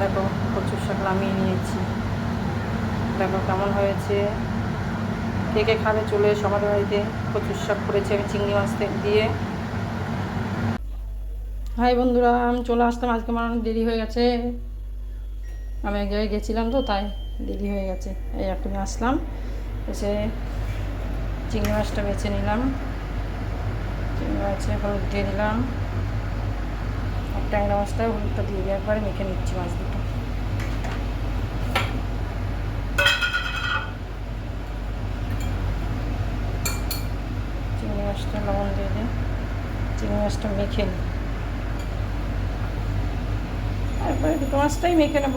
দেখো, কচুর শাক নামিয়ে নিয়েছি। দেখো কেমন হয়েছে। কে কে খাবে চলে আমাদের বাড়িতে। কচুর শাক করেছি আমি চিংড়ি মাছ দিয়ে। হাই বন্ধুরা, আমি চলে আসতাম আজকে আমার অনেক দেরি হয়ে গেছে। আমি এক জায়গায় গেছিলাম তো, তাই দেরি হয়ে গেছে। এই এখন আসলাম। এসে চিংড়ি মাছটা বেছে নিলাম। চিংড়ি মাছে হলুদ দিয়ে দিলাম আর ট্যাংরা মাছটা হলুদটা দিয়ে দেওয়ার পরে মেখে নিচ্ছি মাছ দুটো। চিংড়ি মাছটা লবণ দিয়ে দিই। চিংড়ি মাছটা মেখে নিই। তারপরে দুটো মাছটাই মেখে নেব।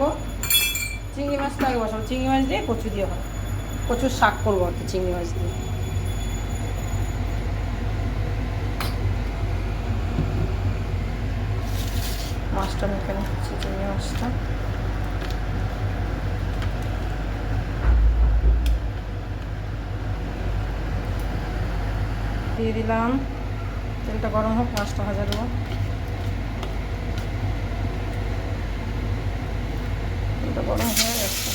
চিংড়ি মাছটা আগে বসাবো। চিংড়ি মাছ দিয়ে কচু দিয়ে হয় কচুর শাক করব আর চিংড়ি মাছ দিয়ে। মাছটা মেখে নিচ্ছি চিংড়ি মাছটা দিয়ে দিলাম তেলটা গরম হোক মাছটা ভাজা দেবো তেলটা গরম হয়ে গেছে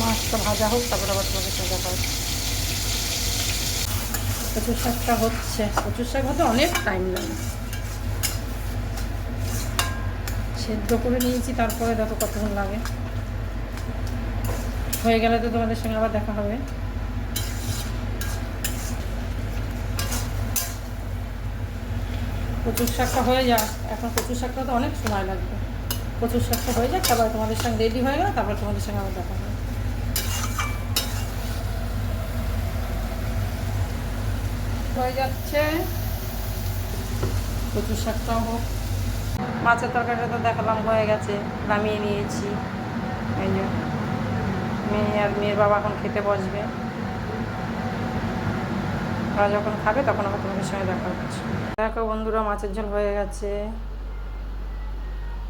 মাছটা ভাজা হোক তারপর আবার তোমাকে সাজা পাই কচুর শাকটা হচ্ছে। কচুর শাক হতে অনেক টাইম লাগে। সেদ্ধ করে নিয়েছি, তারপরে দেখো কতক্ষণ লাগে। হয়ে গেলে তো তোমাদের সঙ্গে আবার দেখা হবে। কচুর শাকটা হয়ে যাক। এখন কচুর শাকটা তো অনেক সময় লাগবে। কচুর শাকটা হয়ে যাক, তারপর তোমাদের সঙ্গে রেডি হয়ে গেলে, তারপর তোমাদের সঙ্গে আবার দেখা হবে। হয়ে যাচ্ছে। কচুর শাকটাও হোক। মাছের তরকারিটা তো দেখালাম, হয়ে গেছে, নামিয়ে নিয়েছি। মেয়ে আর মেয়ের বাবা এখন খেতে বসবে। ওরা যখন খাবে তখন আবার তোমাদের সঙ্গে দেখা হচ্ছে। দেখো বন্ধুরা, মাছের ঝোল হয়ে গেছে।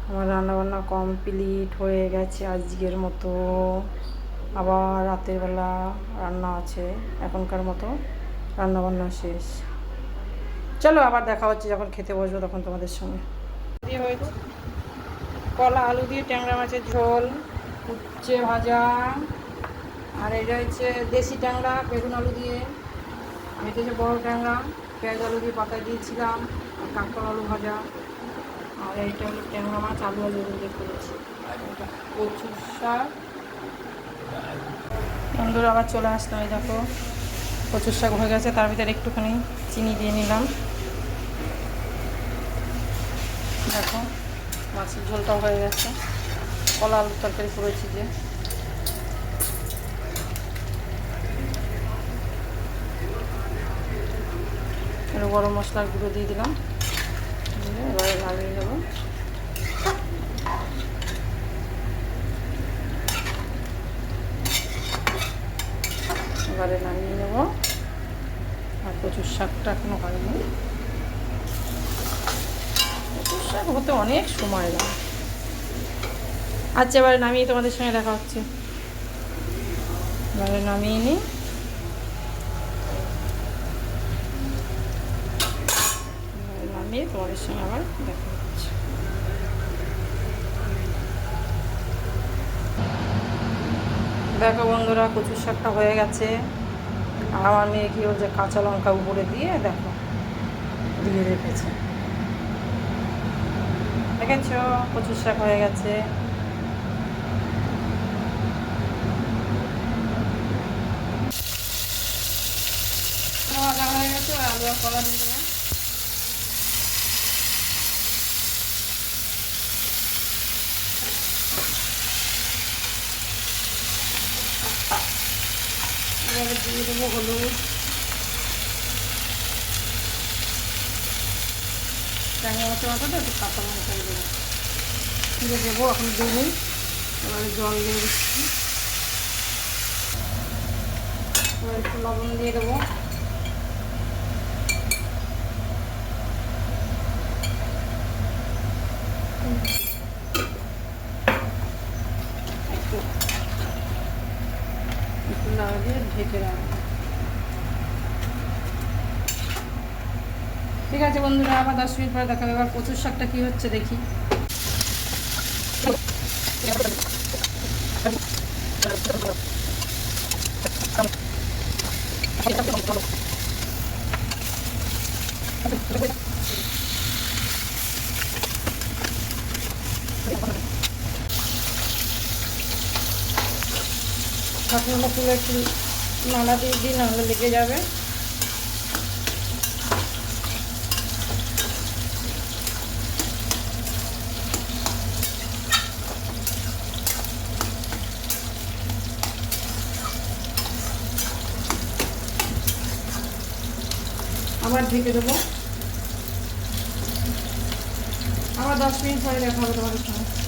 আমার রান্নাবান্না কমপ্লিট হয়ে গেছে আজকের মতো। আবার রাতের বেলা রান্না আছে এখনকার মতো। রান্নাবান্না শেষ। চলো আবার দেখা হচ্ছে যখন খেতে বসবো তখন তোমাদের সঙ্গে। দিয়ে কলা, আলু দিয়ে ট্যাংরা মাছের ঝোল, উচ্ছে ভাজা, আর এটা হচ্ছে দেশি ট্যাংরা, বেগুন আলু দিয়ে। আর এটা হচ্ছে বড়ো ট্যাংরা, পেঁয়াজ আলু দিয়ে পাতা দিয়েছিলাম, আর আলু ভাজা। আর এইটা হলো ট্যাংরা মাছ, আলু আলু দিয়ে করেছি। কচুর শাক। বন্ধুরা, আবার চলে আসলাম এই দেখো। কচুর শাক হয়ে গেছে, তার ভিতরে একটুখানি চিনি দিয়ে নিলাম। দেখো, মাছের ঝোলটাও হয়ে গেছে। কলা আলুর তরকারি করেছি যে। গরম মশলার গুঁড়ো দিয়ে দিলাম। এবারে লাগিয়ে দেবো এবারে নামিয়ে নেব আর কচুর শাকটা এখনও হয়নি। কচুর শাক হতে অনেক সময় লাগে। আচ্ছা এবারে নামিয়ে তোমাদের সঙ্গে দেখা হচ্ছে। এবারে নামিয়ে এবারে নামিয়ে তোমাদের সঙ্গে আবার দেখা হচ্ছে। দেখো বন্ধুরা, কচুর শাকটা হয়ে গেছে। আমার মেয়ে কি যে কাঁচা লঙ্কা উপরে দিয়ে দেখো, দিয়ে রেখেছে। দেখেছ? প্রচুর শাক হয়ে গেছে। ভাজা হয়ে গেছে আলু আর কলা দিয়ে দিলাম এবারে দিয়ে দেবো হলুদ। মাছের মাথাটা একটু কাঁচা লঙ্কা দেবো। দিয়ে দেবো, এখন দেবো এবারে জল দিয়ে একটু লবণ দিয়ে দেবো। নাড়া দিয়ে ঢেকে রাখব। ঠিক আছে বন্ধুরা, আবার দশ মিনিট পরে দেখাবে এবার কচুর শাকটা কী হচ্ছে দেখি। ঢাকনাটা তুলে একটু নাড়া দিয়ে দিই, নাহলে লেগে যাবে। আবার ঢেকে দেবো। আবার দশ মিনিট পরে দেখা হবে তোমাদের সঙ্গে।